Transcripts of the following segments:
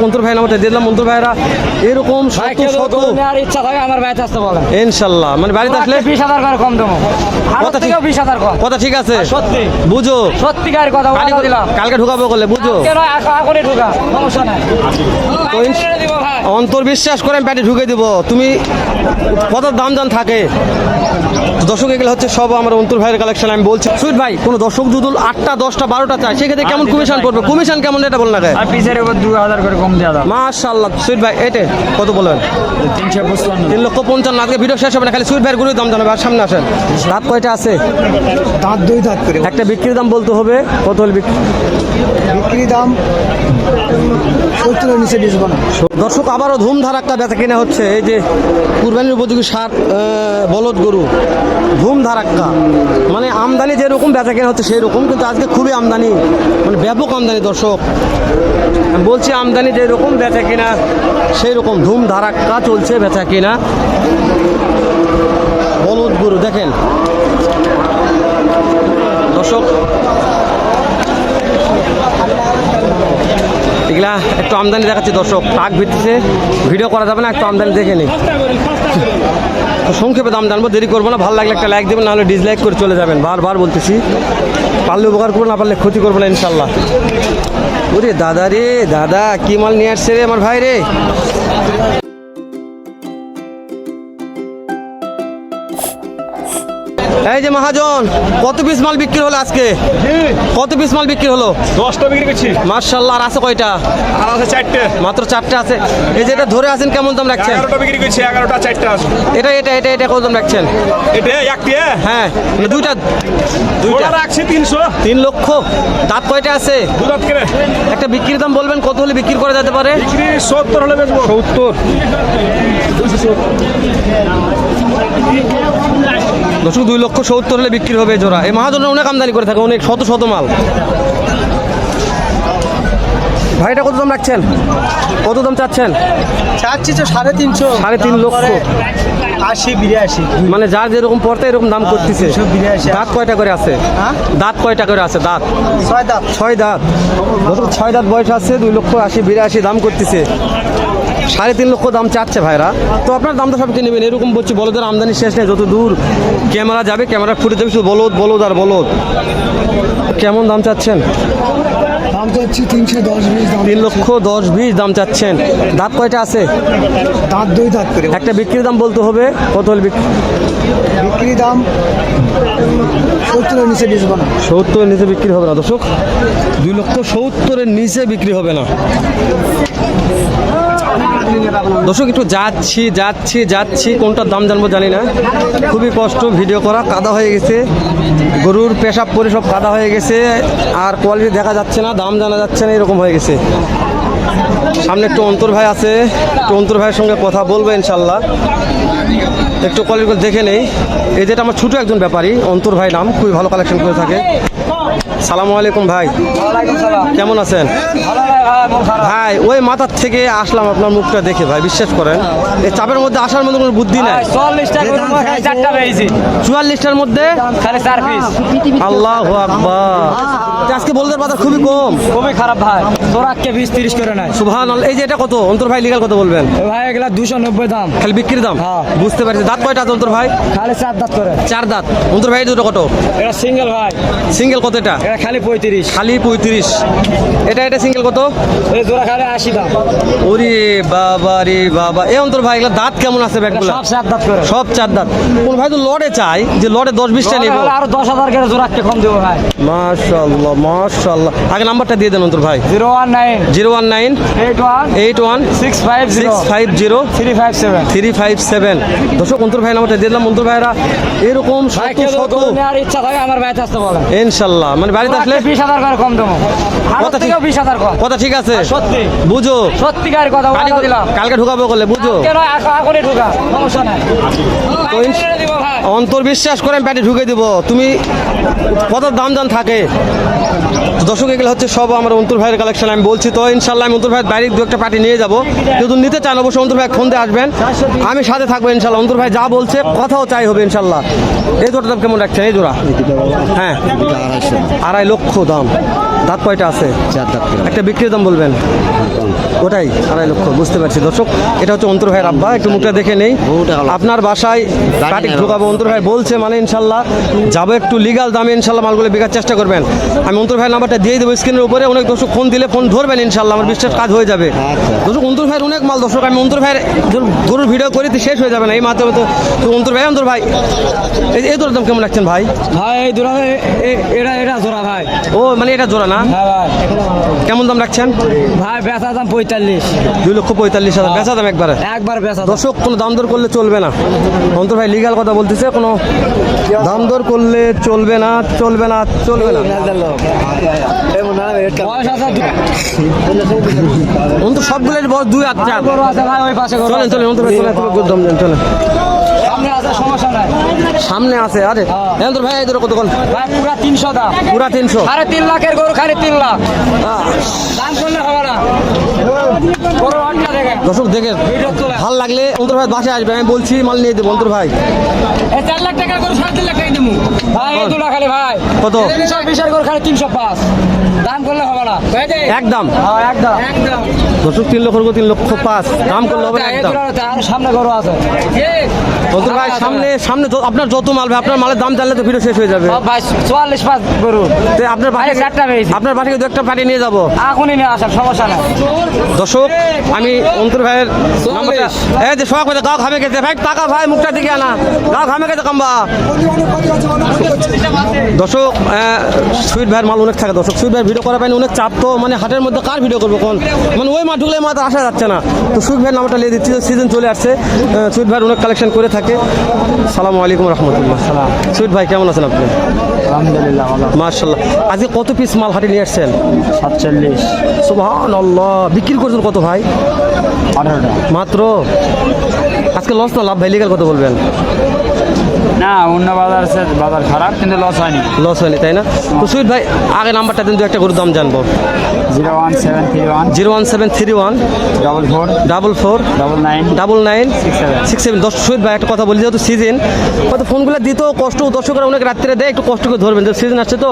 মন্ত্র ভাই নামাতে দিলাম। মন্ত্র ভাইরা এরকম শত শত ইচ্ছা থাকে আমার বাড়িতে আসতে বলেন। ইনশাল্লাহ। মানে বাড়িতে আসলে বিশ হাজার করে কম দেবো। কথা ঠিক- থেকেও বিশ হাজার কম। কথা ঠিক আছে। সত্যি। বুঝো। সত্যিকার কথা কথা দিলাম। কালকে ঢুকাবো বলে বুঝো। কেন আশা ঢুকা। সমস্যা নাই। অন্তর বিশ্বাস করে প্যাটে ঢুকে দিব। তুমি কত দাম দাম থাকে? দর্শক এগুলো হচ্ছে সব আমার অন্তর ভাইয়ের কালেকশন আমি বলছি। সুইট ভাই কোনো দর্শক দুদুল আটটা দশটা বারোটা চাই সেক্ষেত্রে কেমন কমিশন করবে? কমিশন কেমন এটা বল না আর পিসের উপর দু হাজার করে কম দেওয়া মাশাল্লাহ সুইট ভাই এটে কত বলেন? তিনশো তিন লক্ষ পঞ্চান্ন আজকে ভিডিও শেষ হবে না খালি সুইট ভাইয়ের গুলোই দাম জানাবে আর সামনে আসেন। রাত কয়টা আছে? দাঁত দুই দাঁত করে। একটা বিক্রির দাম বলতে হবে কত হলে বিক্রি? বিক্রি দাম সত্তরের নিচে বেচবো না। দর্শক আবারও ধুমধারাক্কা বেচা কেনা হচ্ছে এই যে কুরবানির উপযোগী সার বলদ গরু। ধুমধারাক্কা মানে আমদানি যেরকম বেচা কেনা হচ্ছে সেই রকম কিন্তু আজকে খুবই আমদানি মানে ব্যাপক আমদানি দর্শক। বলছি আমদানি যেরকম বেচা কেনা সেই রকম ধুম ধারাক্কা চলছে বেচা কেনা। বলদ গরু, দেখেন। দর্শক, এগুলা একটু আমদানি দেখাচ্ছে দর্শক টাক ভিত্তিতে। ভিডিও করা যাবে না, একটু আমদানি দেখে নিই। সংক্ষেপে দাম জানব, দেরি করব না, ভালো লাগলে একটা লাইক দেবেন, নাহলে ডিসলাইক করে চলে যাবেন। বারবার বলতেছি, পারলে উপকার করব, না পারলে ক্ষতি করব না ইনশাল্লাহ ওরে দাদা রে, দাদা, কি মাল নিয়ে আসছে রে আমার ভাই রে? এই যে মহাজন কত পিস মাল বিক্রি হলো আজকে? কত পিস মাল বিক্রি হলো? দশটা বিক্রি করছি। মার্শাল্লাহ আর আছে কয়টা? আর আছে চারটে। মাত্র চারটে আছে। এই যে এটা ধরে আছেন কেমন দাম রাখছেন? এগারোটা বিক্রি করছি এগারোটা চারটে আছে। এটা এটা এটা এটা কত দাম রাখছেন? এটা একটি হ্যাঁ মানে দুইটা দুইটা। রাখছি তিনশো। তিন লক্ষ। দাঁত কয়টা আছে? একটা বিক্রির দাম বলবেন কত হলে বিক্রি করা যেতে পারে? সত্তর হলে বেচবো। সত্তর। দশক দুই লক্ষ সত্তর হলে বিক্রি হবে জোড়া। এই মহাজনের অনেক আমদানি করে থাকে অনেক শত শত মাল। ভাই এটা কত দাম রাখছেন? কত দাম চাচ্ছেন? চাচ্ছি তো সাড়ে তিনশো। সাড়ে তিন লক্ষ। আশি বিরাশি। মানে যার যেরকম পড়তে এরকম দাম করতেছে। দুশো দাঁত কয়টা করে আছে? হ্যাঁ? দাঁত কয়টা করে আছে? দাঁত। ছয় দাঁত। ছয় দাঁত। ছয় দাঁত বয়স আছে দুই লক্ষ আশি বিরাশি দাম করতেছে। সাড়ে তিন লক্ষ দাম চাচ্ছে ভাইরা। তো আপনার দামটা সব কিনে নেবেন, এরকম বলছি, বলদের আমদানি শেষ নেই, যত দূর ক্যামেরা যাবে, ক্যামেরা ফুটে যাবে, শুধু বলদ বলদ আর বলদ। কেমন দাম চাচ্ছেন? চাচ্ছি তিনশো দশ বিশ তিন লক্ষ দশ বিশ দাম চাচ্ছেন। দাঁত কয়টা আছে? দাঁত দুই দাঁত করে। একটা বিক্রির দাম বলতে হবে কত হলে বিক্রি? বিক্রি দাম সত্তরের নিচে বেচবো না। সত্তরের নিচে বিক্রি হবে না দর্শক। দুই লক্ষ সত্তরের নিচে বিক্রি হবে না। দর্শক একটু যাচ্ছি যাচ্ছি যাচ্ছি। কোনটার দাম জানব জানি না। খুবই কষ্ট ভিডিও করা কাদা হয়ে গেছে। গরুর পেশাব পরে সব কাদা হয়ে গেছে। আর কোয়ালিটি দেখা যাচ্ছে না দাম জানা যাচ্ছে না, এরকম হয়ে গেছে। সামনে একটু অন্তর ভাই আছে, একটু অন্তর ভাইয়ের সঙ্গে কথা বলব ইনশাল্লাহ। একটু কলেজ দেখে নেই। এই যেটা আমার ছোটো একজন ব্যাপারী, অন্তর ভাই নাম, খুবই ভালো কালেকশন করে থাকে। সালামু আলাইকুম ভাই। কেমন আছেন? ভাই ভাই খারাপ ভাই ওই মাথার থেকে আসলাম আপনার মুখটা দেখে ভাই বিশ্বাস করেন। এই চাপের মধ্যে আসার মধ্যে কোনো বুদ্ধি নাই। চুয়াল্লিশটার মধ্যে? খালি চার পিস আল্লাহ আকবার। আজকে বলদের বাজার খুবই কম। খুবই খারাপ ভাই। তোরা কে বিশ তিরিশ করে নাই সুভান এই যে এটা কত? অন্তর ভাই লিগাল কত বলবেন? ভাই এগুলা দুশো নব্বই দাম। খালি বিক্রির দাম? হ্যাঁ। বুঝতে পারছি। দাঁত কয়টা আছে অন্তর ভাই? খালি চার দাঁত করে। চার দাঁত। অন্তর ভাই দুটো কত? এটা সিঙ্গেল ভাই। সিঙ্গেল কত এটা? এটা খালি পঁয়ত্রিশ। খালি পঁয়ত্রিশ। এটা এটা সিঙ্গেল কত? জোড়া খালি আশি দাম। ওরে বাবা রে বাবা। এ অন্তর ভাই এগুলো দাঁত কেমন আছে ব্যাগগুলো? সব চার দাঁত করে। সব চার দাঁত। কোন ভাই তো লড়ে চাই যে লড়ে দশ বিশটা নেব। আরও দশ হাজার করে জোড়া কম দেবো ভাই। মাশাল্লাহ মাশাল্লাহ। আগে নাম্বারটা দিয়ে দেন অন্তর ভাই। Zero one nine. Zero one nine. Eight one. Eight one. Six five six five zero. Three five seven. Three five seven. দর্শক অন্তর ভাই নাম্বারটা দিয়ে দিলাম। অন্তর ভাইরা এরকম ভাই শত শত ইচ্ছা থাকে আমার বাড়িতে আসতে বলেন। ইনশাল্লাহ মানে বাড়িতে আসলে বিশ হাজার করে কম দেবো। কথা ঠিক- বিশ হাজার কম। কথা ঠিক আছে। সত্যি। বুঝো। সত্যিকার কথা দিলাম। কালকে ঢুকাবো করলে বুঝো। কেন করে ঢুকা। সমস্যা নাই। অন্তর বিশ্বাস করে প্যাটে ঢুকে দিব। তুমি কত দাম দাম থাকে? দর্শক এগুলো হচ্ছে সব আমার অন্তর ভাইয়ের কালেকশন আমি বলছি তো ইনশাল্লাহ আমি অন্তর ভাইয়ের বাইরে দু একটা পার্টি নিয়ে যাব। যদি নিতে চান অবশ্যই অন্তর ভাই ফোন দিয়ে আসবেন। আমি সাথে থাকব ইনশাল্লাহ অন্তর ভাই যা বলছে কথাও চাই হবে ইনশাল্লাহ এই জোড়া দাম কেমন রাখছেন? এই জোড়া হ্যাঁ। আড়াই লক্ষ দাম। দাঁত কয়টা আছে? চার দাঁত একটা বিক্রির দাম বলবেন। ওটাই আড়াই লক্ষ বুঝতে পারছি। দর্শক এটা হচ্ছে অন্তর ভাইয়ের আব্বা একটু মুখটা দেখে নেই। আপনার বাসায় কাটিক ঢোকাবো অন্তর ভাই বলছে মানে ইনশাল্লাহ। যাব একটু লিগাল দামে ইনশাল্লাহ মালগুলো বিকার চেষ্টা করবেন। আমি অন্তর ভাইয়ের নাম্বারটা দিয়ে দেবো স্ক্রিনের উপরে। অনেক দর্শক ফোন দিলে ফোন ধরবেন ইনশাল্লাহ আমার বিশ্বাস কাজ হয়ে যাবে। দর্শক অন্তর ভাইয়ের অনেক মাল দর্শক আমি অন্তর ভাইয়ের গরু- গরুর ভিডিও করি তো শেষ হয়ে যাবে না। এই মাধ্যমে তো তো অন্তর ভাই অন্তর ভাই এই এই দরের দাম কেমন রাখছেন ভাই? ভাই এই দুরা এটা এটা জোড়া ভাই। ও মানে এটা জোড়া না? হ্যাঁ কেমন দাম রাখছেন? ভাই বেচা দাম পঁয়তাল্লিশ। দুই লক্ষ পঁয়তাল্লিশ হাজার। বেচা দাম একবারে? একবার বেচা দর্শক কোনো দাম দর করলে চলবে না। অন্তর ভাই লিগাল কথা বলতেছে কোনো দাম দর করলে চলবে না চলবে না চলবে না। অন্তর সবগুলোর বয়স দুই গরু চলেন চলেন অন্তর ভাই চলেন চলেন। সামনে আছে আরে। অন্তর ভাই এদের কত কোন পুরা তিনশো দাম। পুরা তিনশো। আরে তিন লাখের গরু খালি তিন লাখ। দাম করলে হবে না। দর্শক তোলে। ভালো লাগলে অন্তর ভাই বাসায় আসবে আমি বলছি মাল নিয়ে দেবো অন্তর ভাই। চার লাখ টাকার গরু সাড়ে তিন লাখ টাকা দেবো ভাই দু লাখ খালি ভাই। কত? বিশের গরু খালি তিনশো পাঁচ। দাম করলে হবে না। একদম। হ্যাঁ একদম। একদম। দর্শক তিন লক্ষ তিন লক্ষ পাঁচ। দাম করলে হবে না একদম। আর সামনে গরু আছে। অন্তর ভাই সামনে সামনে আপনার যত মাল ভাই আপনার মালের দাম জানলে তো ভিডিও শেষ হয়ে যাবে। ভাই চুয়াল্লিশ পাঁচ গরু। আপনার বাসায় চারটা পেয়েছি। আপনার বাসায় দু একটা পাঠিয়ে নিয়ে যাব। এখনই নিয়ে আসার সমস্যা নাই। দর্শক আমি অন্তর ভাইয়ের এই যে শখ হয়ে গাও ঘামে গেছে। ভাই টাকা ভাই মুখটা দিকে আনা। গাও ঘামে গেছে কাম্বা। দর্শক সুইট ভাইয়ের মাল অনেক থাকে। দর্শক সুইট ভাইয়ের ভিডিও করা পাইনি। অনেক চাপ তো মানে হাটের মধ্যে কার ভিডিও করব কোন? মানে ওই মাঠ ঢুকলে মাঠ আসা যাচ্ছে না। তো সুইট ভাইয়ের নাম্বারটা লিয়ে দিচ্ছি সিজন চলে আসছে। সুইট ভাইয়ের অনেক কালেকশন করে থাকে। সালামু আলাইকুম রহমতুল্লাহ। সালাম। সুইট ভাই কেমন আছেন আপনি? আলহামদুলিল্লাহ মার্শাল্লাহ আজকে কত পিস মাল হাটে নিয়ে আসছেন? সাতচল্লিশ। সুবহান আল্লাহ বিক্রি করছেন কত ভাই? মাত্র? আজকে লস না লাভ ভাই লিগাল কত বলবেন। না অন্য বাজার বাজার খারাপ কিন্তু লস হয়নি। লস হয়নি তাই না? তো সুইট ভাই আগে নাম্বারটা দিন দু একটা গরুর দাম জানব। Zero one seven three one. Zero one seven three one. Double four. Double four. Double nine. Double nine. Six seven. Six seven. দশ সুইট ভাই একটা কথা বলি যেহেতু সিজন হয়তো ফোনগুলো দিতেও কষ্ট দর্শকরা অনেক রাত্রে দেয় একটু কষ্ট করে ধরবেন। যে সিজন আসছে তো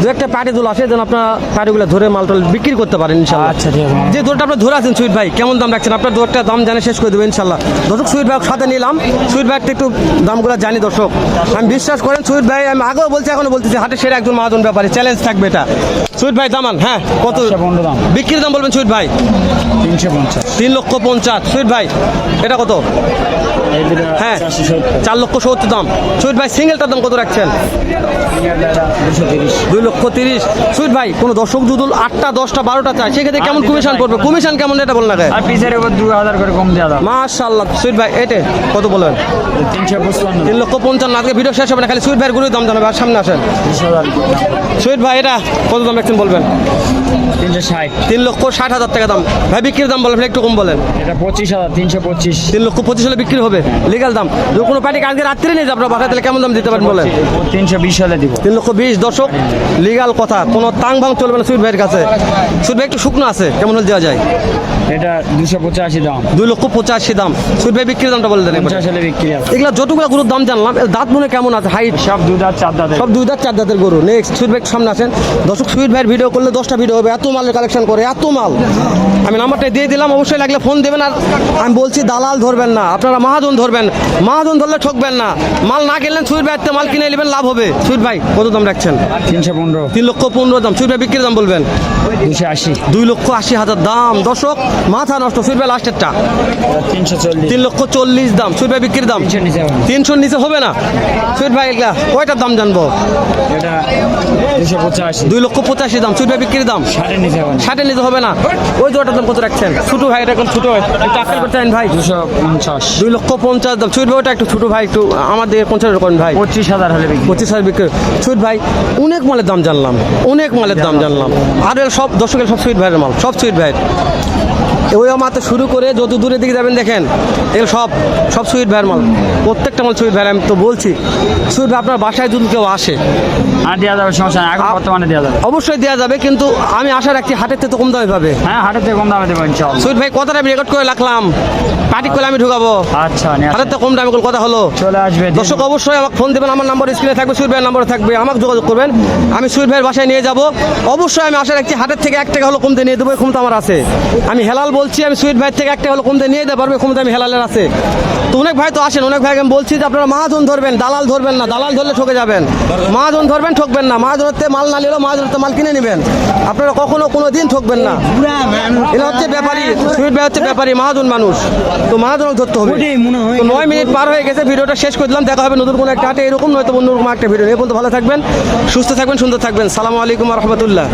দু একটা পার্টি দোল আসে যেন আপনার পার্টিগুলো ধরে মালটাল বিক্রি করতে পারেন ইনশাল্লাহ। আচ্ছা, ঠিক আছে। যে দোলটা আপনার ধরে আছেন সুইট ভাই কেমন দাম রাখছেন? আপনার দোরটা দাম জানে শেষ করে দেবেন ইনশাল্লাহ। দর্শক সুইট ভাই সাথে নিলাম। সুইট ভাইটা একটু দামগুলো জানি দর্শক। আমি বিশ্বাস করেন সুইট ভাই আমি আগেও বলছি এখনও বলতেছি হাটে সেরা একজন মহাজন ব্যাপারে চ্যালেঞ্জ থাকবে এটা। সুইট ভাই দামান হ্যাঁ কত? বিক্রির দাম বলবেন সুইট ভাই? তিনশো পঞ্চাশ। তিন লক্ষ পঞ্চাশ। সুইট ভাই এটা কত? হ্যাঁ চার লক্ষ সত্তর দাম। সুইট ভাই সিঙ্গেলটার দাম কত রাখছেন? দুই লক্ষ তিরিশ। সুইট ভাই কোনো দর্শক যদি আটটা দশটা বারোটা চায় সেক্ষেত্রে কেমন কমিশন। পড়বে? কমিশন কেমন এটা বল না আর পিসের উপর দু হাজার করে কম দেওয়া মাশাল্লাহ সুইট ভাই এটে কত পঁচপান্ন। তিন লক্ষ পঞ্চান্ন। আজকে ভিডিও শেষ হবে না খালি সুইট ভাইয়েরগুলোর দাম জানাবে। আর সামনে আসেন। সুইট ভাই এটা কত দাম রাখছেন বলবেন? তিনশো ষাট। তিন লক্ষ ষাট হাজার টাকা দাম। ভাই বিক্রির দাম বলেন একটু কম বলেন। এটা পঁচিশ হাজার তিনশো পঁচিশ। তিন লক্ষ পঁচিশ হলে বিক্রি হবে? লিগাল দাম। যদি কোনো পার্টি কালকে রাত্রে নিয়ে যাবে আপনার বাসায় তাহলে কেমন দাম দিতে পারেন বলে তিনশো বিশ হলে দিব। তিন লক্ষ বিশ। দর্শক লিগাল কথা। কোনো তাং ভাং চলবে না সুইট ভাইয়ের কাছে। সুইট ভাই একটু শুকনো আছে। কেমন হলে দেওয়া যায়? এটা দুশো পঁচাশি দাম। দুই লক্ষ পঁচাশি দাম। সুইট ভাই বিক্রির দামটা বলে দেন। পঞ্চাশ হলে বিক্রি আছে এগুলা যতগুলো গরুর দাম জানলাম দাঁত মনে কেমন আছে? হাইট সব দুধ আর চার দাঁতের। সব দুই দাঁত চার দাঁতের গরু। নেক্সট ভাই সামনে আসেন। দর্শক সুইট ভাইয়ের ভিডিও করলে দশটা ভিডিও হবে। এত মালের কালেকশন করে এত মাল। আমি নাম্বারটা দিয়ে দিলাম। অবশ্যই লাগলে ফোন দেবেন আর আমি বলছি দালাল ধরবেন না। আপনারা মাহাজন ধরবেন। মাহাজন ধরলে ঠকবেন না। মাল না কিনলেন সুইট ভাই মাল কিনে নেবেন লাভ হবে। সুইট ভাই কত দাম রাখছেন? তিনশো পনেরো। তিন লক্ষ পনেরো দাম। সুইট ভাই বিক্রির দাম বলবেন। দুশো আশি। দুই লক্ষ আশি হাজার দাম। দর্শক মাথা নষ্ট ভাই লাস্টেরটা। তিনশো চল্লিশ। তিন লক্ষ চল্লিশ দাম সুইট বিক্রির দাম। তিনশো নিচে হবে। না। তিনশোর নিচে হবে না? ভাই কয়টার দাম জানব? এটা দুশো পঁচাশি। দুই লক্ষ পঁচাশি দাম ভাই বিক্রির দাম। ষাটের নিচে হবে না ষাটের নিচে হবে না। ওই জোড়াটার দাম কত রাখছেন? ছোটো ভাই এটা এখন ছোটো? একটু আকাল করতে ভাই। দুশো পঞ্চাশ। দুই লক্ষ পঞ্চাশ দাম। ভাই ওটা একটু ছোটো ভাই একটু আমাদের পঞ্চাশ করেন ভাই। পঁচিশ হাজার হলে পঁচিশ হাজার বিক্রি। সুইট ভাই অনেক মালের দাম জানলাম। অনেক মালের দাম জানলাম। আর সব দর্শকের সব সুইট ভাইয়ের মাল সব সুইট ভাইয়ের। ওই মাত্র শুরু করে যত দূরের দিকে যাবেন দেখেন এগুলো সব সব সুইট ভাইয়ের মাল। প্রত্যেকটা মাল সুইট ভাই আমি তো বলছি। সুইট ভাই আপনার বাসায় যদি কেউ আসে হ্যাঁ দেওয়া যাবে সমস্যা এখন বর্তমানে দেওয়া যাবে। অবশ্যই দেওয়া যাবে কিন্তু আমি আশা রাখছি হাটের থেকে তো কম দামে পাবে। হ্যাঁ হাটের থেকে কম দামে দেবো সুইট ভাই কথাটা আমি রেকর্ড করে রাখলাম। পার্টি করে আমি ঢুকাবো। আচ্ছা হাটের থেকে কম দামে কথা হলো। চলে আসবে। দর্শক অবশ্যই আমাকে ফোন দেবেন আমার নাম্বার স্ক্রিনে থাকবে সুইট ভাইয়ের নাম্বার থাকবে আমাকে যোগাযোগ করবেন। আমি সুইট ভাইয়ের বাসায় নিয়ে যাব। অবশ্যই আমি আশা রাখছি হাটের থেকে এক টাকা হলো কমতে নিয়ে দেবো ক্ষমতা আমার আছে। আমি হেলাল বলছি আমি সুইট ভাইয়ের থেকে একটা হলো কমতে নিয়ে দিতে পারবে ক্ষমতা আমি হেলালের আছে। তো অনেক ভাই তো আসেন অনেক ভাই আমি বলছি যে আপনারা মাহাজন ধরবেন দালাল ধরবেন না দালাল ধরলে ঠকে যাবেন। মাহাজন ধরবেন ঠকবেন না মাহাজনের মাল না নিলেও মাছ ধরতে মাল কিনে নেবেন। আপনারা কখনো কোনো দিন ঠকবেন না। এটা হচ্ছে ব্যাপারী সুইট ভাই হচ্ছে ব্যাপারী মাহাজন মানুষ। তো মাহাজন ধরতে হবে। তো নয় মিনিট পার হয়ে গেছে ভিডিওটা শেষ করে দিলাম। দেখা হবে নতুন কোনো একটা হাটে এরকম নয়তো অন্য কোনো একটা ভিডিও। এই পর্যন্ত ভালো থাকবেন সুস্থ থাকবেন সুন্দর থাকবেন। সালামু আলাইকুম রহমতুল্লাহ।